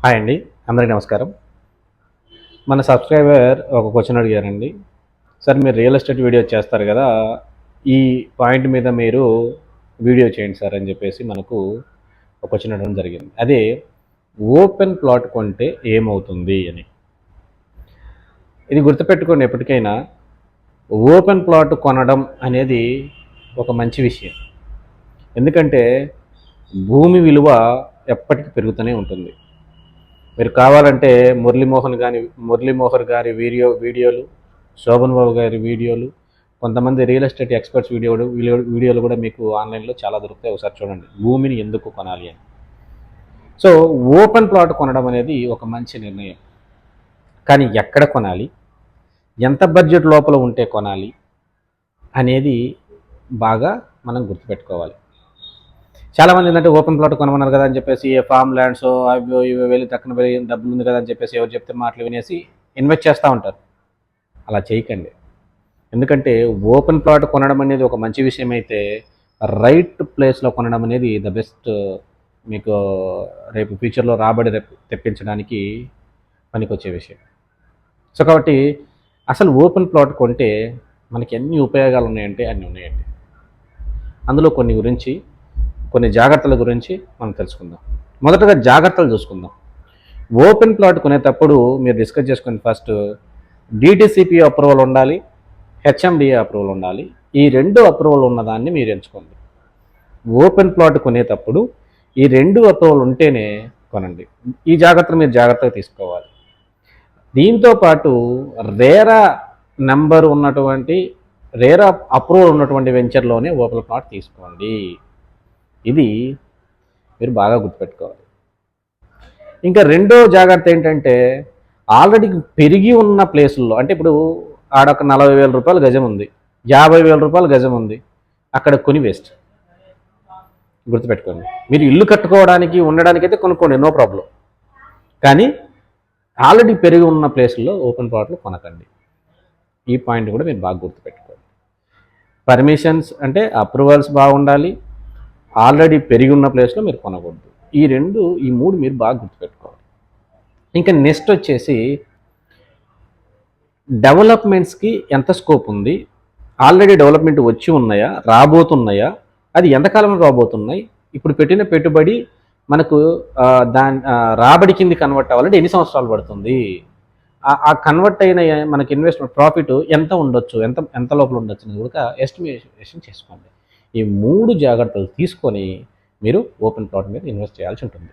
Hi అండి అందరికీ నమస్కారం. మన సబ్స్క్రైబర్ ఒక క్వశ్చన్ అడిగారండి. సార్ మీరు రియల్ ఎస్టేట్ వీడియో చేస్తారు కదా ఈ పాయింట్ మీద మీరు వీడియో చేయండి సార్ అని చెప్పేసి మనకు ఒక క్వశ్చన్ అడగడం జరిగింది. అదే ఓపెన్ ప్లాట్ కొంటే ఏమవుతుంది అని. ఇది గుర్తుపెట్టుకోండి ఎప్పటికైనా ఓపెన్ ప్లాట్ కొనడం అనేది ఒక మంచి విషయం. ఎందుకంటే భూమి విలువ ఎప్పటికీ పెరుగుతూనే ఉంటుంది. మీరు కావాలంటే మురళీమోహన్ గారి మురళీమోహన్ గారి వీడియో వీడియోలు శోభన్ బాబు గారి వీడియోలు కొంతమంది రియల్ ఎస్టేట్ ఎక్స్పర్ట్స్ వీడియోలు వీడియో వీడియోలు కూడా మీకు ఆన్లైన్లో చాలా దొరుకుతాయి. ఒకసారి చూడండి. భూమిని ఎందుకు కొనాలి అని. సో ఓపెన్ ప్లాట్ కొనడం అనేది ఒక మంచి నిర్ణయం. కానీ ఎక్కడ కొనాలి? ఎంత బడ్జెట్ లోపల ఉంటే కొనాలి? అనేది బాగా మనం గుర్తుపెట్టుకోవాలి. చాలామంది ఏంటంటే ఓపెన్ ప్లాట్ కొనమన్నారు కదా అని చెప్పేసి ఫామ్ ల్యాండ్స్ అవి ఇవి వెళ్ళి తక్కువ వెళ్ళి డబ్బులు ఉంది కదా అని చెప్పేసి ఎవరు చెప్తే మాటలు వినేసి ఇన్వెస్ట్ చేస్తూ ఉంటారు. అలా చేయకండి. ఎందుకంటే ఓపెన్ ప్లాట్ కొనడం అనేది ఒక మంచి విషయం అయితే రైట్ ప్లేస్లో కొనడం అనేది ద బెస్ట్ మీకు రేపు ఫ్యూచర్లో రాబడి రేపు తెప్పించడానికి పనికొచ్చే విషయం. సో కాబట్టి అసలు ఓపెన్ ప్లాట్ కొంటే మనకి ఎన్ని ఉపయోగాలు ఉన్నాయంటే అన్నీ ఉన్నాయండి. అందులో కొన్ని గురించి కొన్ని జాగ్రత్తల గురించి మనం తెలుసుకుందాం. మొదటగా జాగ్రత్తలు చూసుకుందాం. ఓపెన్ ప్లాట్ కొనేటప్పుడు మీరు డిస్కస్ చేసుకుని ఫస్ట్ డిటిసిపి అప్రూవల్ ఉండాలి హెచ్ఎండిఏ అప్రూవల్ ఉండాలి. ఈ రెండు అప్రూవల్ ఉన్నదాన్ని మీరు ఎంచుకోండి. ఓపెన్ ప్లాట్ కొనేటప్పుడు ఈ రెండు అప్రూవల్ ఉంటేనే కొనండి. ఈ జాగ్రత్తలు మీరు జాగ్రత్తగా తీసుకోవాలి. దీంతో పాటు రేరా నెంబర్ ఉన్నటువంటి రేరా అప్రూవల్ ఉన్నటువంటి వెంచర్లోనే ఓపెన్ ప్లాట్ తీసుకోండి. ఇది మీరు బాగా గుర్తుపెట్టుకోవాలి. ఇంకా రెండో జాగ్రత్త ఏంటంటే ఆల్రెడీ పెరిగి ఉన్న ప్లేసుల్లో అంటే ఇప్పుడు ఆడొక నలభై వేల రూపాయల గజం ఉంది యాభై వేల రూపాయల గజం ఉంది అక్కడ కొని వేస్ట్. గుర్తుపెట్టుకోండి. మీరు ఇల్లు కట్టుకోవడానికి ఉండడానికి అయితే కొనుక్కోండి నో ప్రాబ్లం. కానీ ఆల్రెడీ పెరిగి ఉన్న ప్లేసుల్లో ఓపెన్ ప్లాట్లు కొనకండి. ఈ పాయింట్ కూడా మీరు బాగా గుర్తుపెట్టుకోండి. పర్మిషన్స్ అంటే అప్రూవల్స్ బాగుండాలి ఆల్రెడీ పెరిగి ఉన్న ప్లేస్లో మీరు కొనకూడదు. ఈ రెండు ఈ మూడు మీరు బాగా గుర్తుపెట్టుకోవాలి. ఇంకా నెక్స్ట్ వచ్చేసి డెవలప్మెంట్స్కి ఎంత స్కోప్ ఉంది? ఆల్రెడీ డెవలప్మెంట్ వచ్చి ఉన్నాయా? రాబోతున్నాయా? అది ఎంతకాలంలో రాబోతున్నాయి? ఇప్పుడు పెట్టిన పెట్టుబడి మనకు దాని రాబడి కింది కన్వర్ట్ అవ్వాలంటే ఎన్ని సంవత్సరాలు పడుతుంది? ఆ- ఆ కన్వర్ట్ అయిన మనకి ఇన్వెస్ట్మెంట్ ప్రాఫిట్ ఎంత ఉండొచ్చు? ఎంత ఎంత లోపల ఉండొచ్చు అనేది కూడా ఎస్టిమేషన్ చేసుకోండి ఈ మూడు జాగ్రత్తలు తీసుకొని మీరు ఓపెన్ ప్లాట్ మీద ఇన్వెస్ట్ చేయాల్సి ఉంటుంది.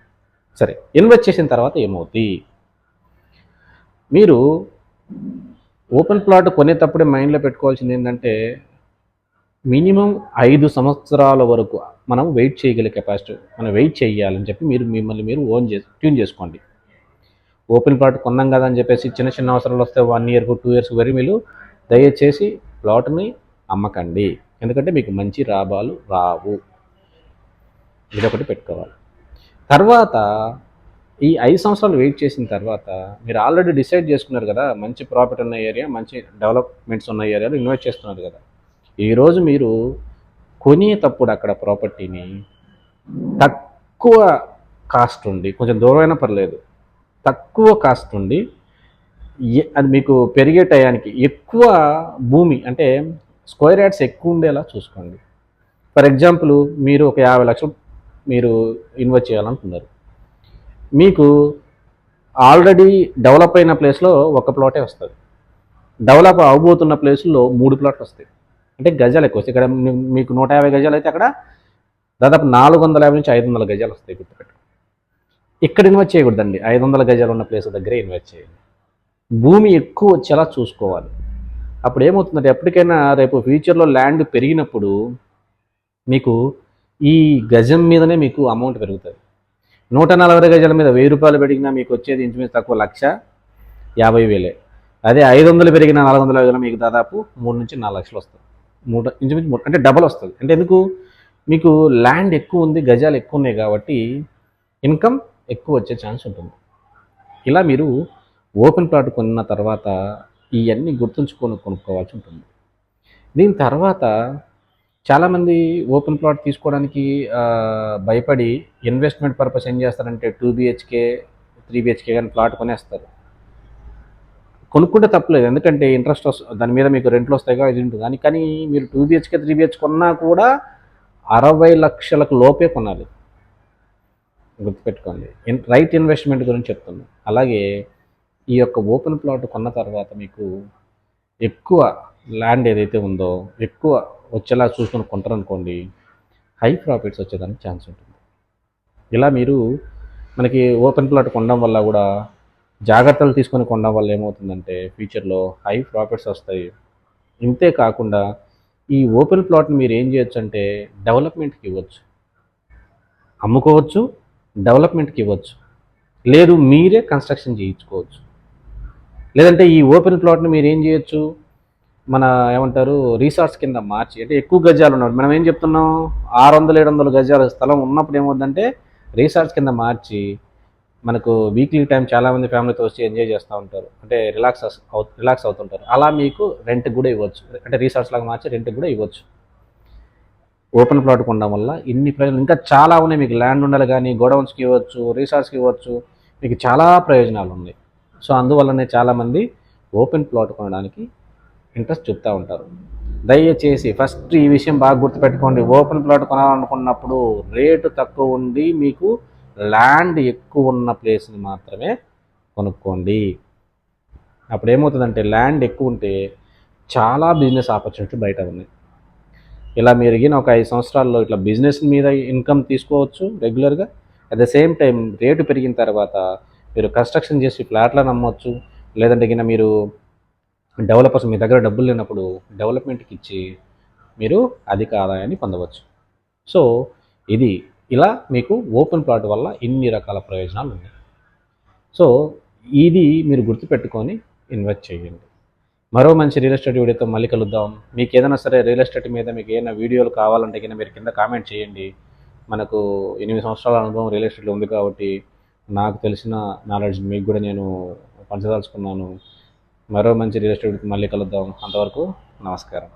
సరే ఇన్వెస్ట్ చేసిన తర్వాత ఏమవుతుంది మీరు ఓపెన్ ప్లాట్ కొనేటప్పుడే మైండ్లో పెట్టుకోవాల్సింది ఏంటంటే మినిమం ఐదు సంవత్సరాల వరకు మనం వెయిట్ చేయగల కెపాసిటీ మనం వెయిట్ చేయాలని చెప్పి మీరు మిమ్మల్ని మీరు ఓన్ చేసి ట్యూన్ చేసుకోండి. ఓపెన్ ప్లాట్ కొన్నాం కదా అని చెప్పేసి చిన్న చిన్న అవసరాలు వస్తే వన్ ఇయర్కు టూ ఇయర్స్ వరకు మీరు దయచేసి ప్లాట్ని అమ్మకండి. ఎందుకంటే మీకు మంచి లాభాలు రావు. ఇదొకటి పెట్టుకోవాలి. తర్వాత ఈ ఐదు సంవత్సరాలు వెయిట్ చేసిన తర్వాత మీరు ఆల్రెడీ డిసైడ్ చేసుకున్నారు కదా మంచి ప్రాఫిట్ ఉన్న ఏరియా మంచి డెవలప్మెంట్స్ ఉన్న ఏరియాలో ఇన్వెస్ట్ చేస్తున్నారు కదా. ఈరోజు మీరు కొనేటప్పుడు అక్కడ ప్రాపర్టీని తక్కువ కాస్ట్ ఉండి కొంచెం దూరమైనా పర్లేదు తక్కువ కాస్ట్ ఉండి అది మీకు పెరిగే టయానికి ఎక్కువ భూమి అంటే స్క్వేర్ యార్డ్స్ ఎక్కువ ఉండేలా చూసుకోండి. ఫర్ ఎగ్జాంపుల్ మీరు ఒక యాభై లక్షలు మీరు ఇన్వెస్ట్ చేయాలనుకున్నారు. మీకు ఆల్రెడీ డెవలప్ అయిన ప్లేస్లో ఒక ప్లాటే వస్తుంది. డెవలప్ అవబోతున్న ప్లేస్లో మూడు ప్లాట్లు వస్తాయి. అంటే గజాలు ఎక్కువ వస్తాయి. ఇక్కడ మీకు నూట యాభై గజాలు అయితే అక్కడ దాదాపు నాలుగు వందల యాభై నుంచి ఐదు వందల గజాలు వస్తాయి గుర్తుపెట్టు ఇక్కడ ఇన్వెస్ట్ చేయకూడదండి. ఐదు వందల గజాలు ఉన్న ప్లేస్ దగ్గరే ఇన్వెస్ట్ చేయండి. భూమి ఎక్కువ వచ్చేలా చూసుకోవాలి. అప్పుడు ఏమవుతుందంటే ఎప్పటికైనా రేపు ఫ్యూచర్లో ల్యాండ్ పెరిగినప్పుడు మీకు ఈ గజం మీదనే మీకు అమౌంట్ పెరుగుతుంది. నూట నలభై గజాల మీద వెయ్యి రూపాయలు పెరిగినా మీకు వచ్చేది ఇంచుమించు తక్కువ లక్ష యాభై వేలే. అదే ఐదు వందలు పెరిగిన నాలుగు వందల వేల మీకు దాదాపు మూడు నుంచి నాలుగు లక్షలు వస్తుంది మూడు ఇంచుమించు మూడు అంటే డబల్ వస్తుంది. అంటే ఎందుకు? మీకు ల్యాండ్ ఎక్కువ ఉంది గజాలు ఎక్కువ ఉన్నాయి కాబట్టి ఇన్కమ్ ఎక్కువ వచ్చే ఛాన్స్ ఉంటుంది. ఇలా మీరు ఓపెన్ ప్లాట్ కొన్న తర్వాత ఇవన్నీ గుర్తుంచుకొని కొనుక్కోవాల్సి ఉంటుంది. దీని తర్వాత చాలామంది ఓపెన్ ప్లాట్ తీసుకోవడానికి భయపడి ఇన్వెస్ట్మెంట్ పర్పస్ ఏం చేస్తారంటే టూ బిహెచ్కే త్రీ బిహెచ్కే కానీ ప్లాట్ కొనేస్తారు. కొనుక్కుంటే తప్పలేదు. ఎందుకంటే ఇంట్రెస్ట్ వస్తుంది దాని మీద మీకు రెంట్లు వస్తాయిగా ఇది ఉంటుంది. కానీ కానీ మీరు టూ బిహెచ్కే త్రీ బిహెచ్ కొన్నా కూడా అరవై లక్షలకు లోపే కొనాలి. గుర్తుపెట్టుకోండి. రైట్ ఇన్వెస్ట్మెంట్ గురించి చెప్తున్నాను అలాగే ఈ యొక్క ఓపెన్ ప్లాట్ కొన్న తర్వాత మీకు ఎక్కువ ల్యాండ్ ఏదైతే ఉందో ఎక్కువ వచ్చేలా చూసుకొని కొంటారనుకోండి హై ప్రాఫిట్స్ వచ్చేదానికి ఛాన్స్ ఉంటుంది. ఇలా మీరు మనకి ఓపెన్ ప్లాట్ కొనడం వల్ల కూడా జాగ్రత్తలు తీసుకొని కొనడం వల్ల ఏమవుతుందంటే ఫ్యూచర్లో హై ప్రాఫిట్స్ వస్తాయి. ఇంతే కాకుండా ఈ ఓపెన్ ప్లాట్ని మీరు ఏం చేయొచ్చు అంటే డెవలప్మెంట్కి ఇవ్వచ్చు. అమ్ముకోవచ్చు డెవలప్మెంట్కి ఇవ్వచ్చు. లేదు మీరే కన్స్ట్రక్షన్ చేయించుకోవచ్చు. లేదంటే ఈ ఓపెన్ ప్లాట్ని మీరు ఏం చేయొచ్చు? మన ఏమంటారు రీసార్ట్స్ కింద మార్చి అంటే ఎక్కువ గజాలు ఉన్నప్పుడు మనం ఏం చెప్తున్నాం? ఆరు వందలు ఏడు వందల గజాల స్థలం ఉన్నప్పుడు ఏమవుతుందంటే రీసార్ట్స్ కింద మార్చి మనకు వీక్లీ టైం చాలామంది ఫ్యామిలీతో వచ్చి ఎంజాయ్ చేస్తూ ఉంటారు. అంటే రిలాక్స్ అవు రిలాక్స్ అవుతుంటారు. అలా మీకు రెంట్ కూడా ఇవ్వచ్చు. అంటే రీసార్ట్స్ లాగా మార్చి రెంట్ కూడా ఇవ్వచ్చు. ఓపెన్ ప్లాట్ ఉండడం వల్ల ఇన్ని ప్రయోజనాలు. ఇంకా చాలా ఉన్నాయి. మీకు ల్యాండ్ ఉండాలి కానీ గోడౌన్స్కి ఇవ్వచ్చు రీసార్ట్స్కి ఇవ్వచ్చు. మీకు చాలా ప్రయోజనాలు ఉన్నాయి. సో అందువల్లనే చాలామంది ఓపెన్ ప్లాట్ కొనడానికి ఇంట్రెస్ట్ చూపుతూ ఉంటారు. దయచేసి ఫస్ట్ ఈ విషయం బాగా గుర్తుపెట్టుకోండి. ఓపెన్ ప్లాట్ కొనాలనుకున్నప్పుడు రేటు తక్కువ ఉండి మీకు ల్యాండ్ ఎక్కువ ఉన్న ప్లేస్ని మాత్రమే కొనుక్కోండి. అప్పుడు ఏమవుతుందంటే ల్యాండ్ ఎక్కువ ఉంటే చాలా బిజినెస్ ఆపర్చునిటీ బయట ఉన్నాయి. ఇలా మీరు గిన ఒక ఐదు సంవత్సరాల్లో ఇట్లా బిజినెస్ మీద ఇన్కమ్ తీసుకోవచ్చు రెగ్యులర్గా. At the same time rate పెరిగిన తర్వాత మీరు కన్స్ట్రక్షన్ చేసి ఫ్లాట్లను అమ్మవచ్చు లేదంటే కింద మీరు డెవలపర్స్ మీ దగ్గర డబ్బులు లేనప్పుడు డెవలప్మెంట్కి ఇచ్చి మీరు అధిక ఆదాయాన్ని పొందవచ్చు. సో ఇది ఇలా మీకు ఓపెన్ ప్లాట్ వల్ల ఇన్ని రకాల ప్రయోజనాలు ఉన్నాయి. సో ఇది మీరు గుర్తుపెట్టుకొని ఇన్వెస్ట్ చేయండి. మరో మంచి రియల్ ఎస్టేట్ వీడియోతో మళ్ళీ కలుద్దాం. మీకు ఏదైనా సరే రియల్ ఎస్టేట్ మీద మీకు ఏదైనా వీడియోలు కావాలంటే కింద మీరు కింద కామెంట్ చేయండి. మనకు ఎనిమిది సంవత్సరాల అనుభవం రియల్ ఎస్టేట్లో ఉంది కాబట్టి నాకు తెలిసిన నాలెడ్జ్ మీకు కూడా నేను పంచదలుచుకున్నాను. మరో మంచి రియల్ ఎస్టేట్ మళ్ళీ కలుద్దాం. అంతవరకు నమస్కారం.